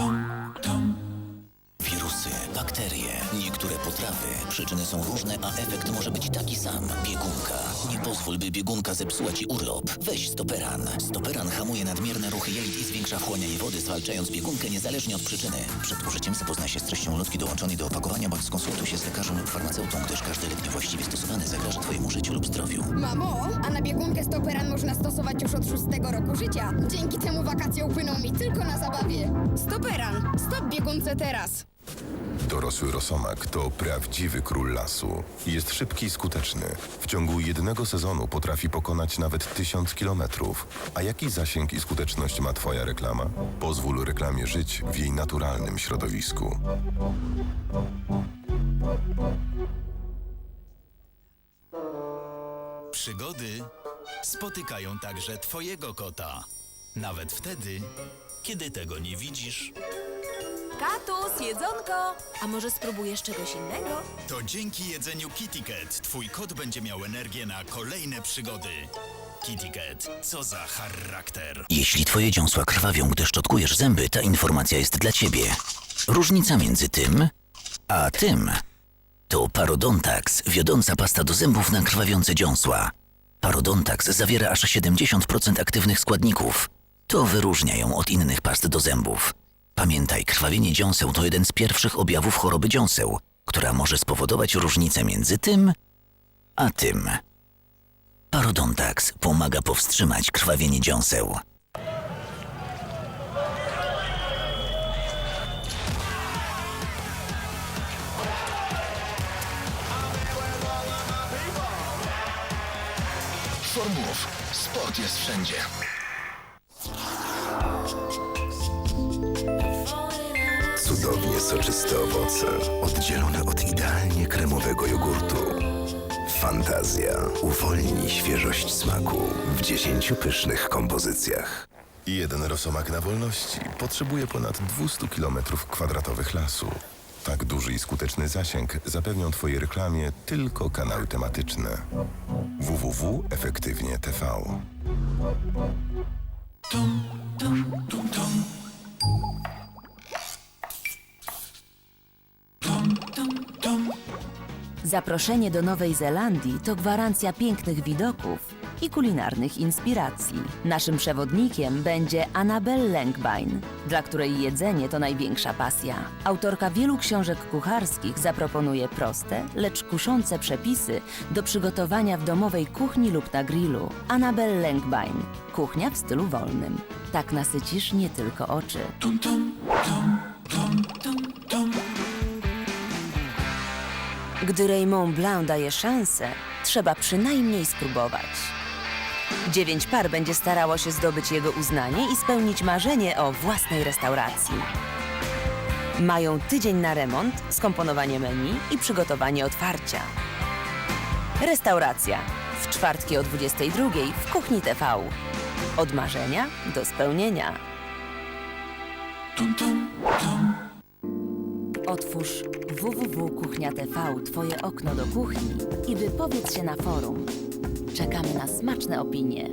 tom, tom. Wirusy, bakterie, niektóre potrawy. Przyczyny są różne, a efekt może być taki sam. Biegunka. Nie pozwól, by biegunka zepsuła Ci urlop. Weź Stoperan. Stoperan hamuje nadmierne ruchy jelit i zwiększa wchłanianie wody, zwalczając biegunkę niezależnie od przyczyny. Przed użyciem zapoznaj się z treścią lotki dołączonej do opakowania bądź skonsultuj się z lekarzem lub farmaceutą, gdyż każdy lek niewłaściwie twojemu życiu lub zdrowiu. Mamo, a na biegunkę stoperan można stosować już od szóstego roku życia. Dzięki temu wakacje upłyną mi tylko na zabawie. Stoperan, stop biegunce teraz. Dorosły rosomak to prawdziwy król lasu. Jest szybki i skuteczny. W ciągu jednego sezonu potrafi pokonać nawet tysiąc kilometrów. A jaki zasięg i skuteczność ma Twoja reklama? Pozwól reklamie żyć w jej naturalnym środowisku. Przygody spotykają także Twojego kota. Nawet wtedy, kiedy tego nie widzisz. Katus, jedzonko! A może spróbujesz czegoś innego? To dzięki jedzeniu KittyCat Twój kot będzie miał energię na kolejne przygody. KittyCat, co za charakter. Jeśli twoje dziąsła krwawią, gdy szczotkujesz zęby, ta informacja jest dla ciebie. Różnica między tym a tym to Parodontax, wiodąca pasta do zębów na krwawiące dziąsła. Parodontax zawiera aż 70% aktywnych składników. To wyróżnia ją od innych past do zębów. Pamiętaj, krwawienie dziąseł to jeden z pierwszych objawów choroby dziąseł, która może spowodować różnicę między tym a tym. Parodontax pomaga powstrzymać krwawienie dziąseł. Formułów. Sport jest wszędzie. Cudownie soczyste owoce, oddzielone od idealnie kremowego jogurtu. Fantazja uwolni świeżość smaku w dziesięciu pysznych kompozycjach. Jeden rosomak na wolności potrzebuje ponad 200 km kwadratowych lasu. Tak duży i skuteczny zasięg zapewnią Twojej reklamie tylko kanały tematyczne. www.efektywnie TV. Zaproszenie do Nowej Zelandii to gwarancja pięknych widoków i kulinarnych inspiracji. Naszym przewodnikiem będzie Annabelle Langbein, dla której jedzenie to największa pasja. Autorka wielu książek kucharskich zaproponuje proste, lecz kuszące przepisy do przygotowania w domowej kuchni lub na grillu. Annabelle Langbein. Kuchnia w stylu wolnym. Tak nasycisz nie tylko oczy. Gdy Raymond Blanc daje szansę, trzeba przynajmniej spróbować. Dziewięć par będzie starało się zdobyć jego uznanie i spełnić marzenie o własnej restauracji. Mają tydzień na remont, skomponowanie menu i przygotowanie otwarcia. Restauracja. W czwartki o 22 w Kuchni TV. Od marzenia do spełnienia. Otwórz www.kuchnia TV Twoje okno do kuchni i wypowiedz się na forum. Czekamy na smaczne opinie.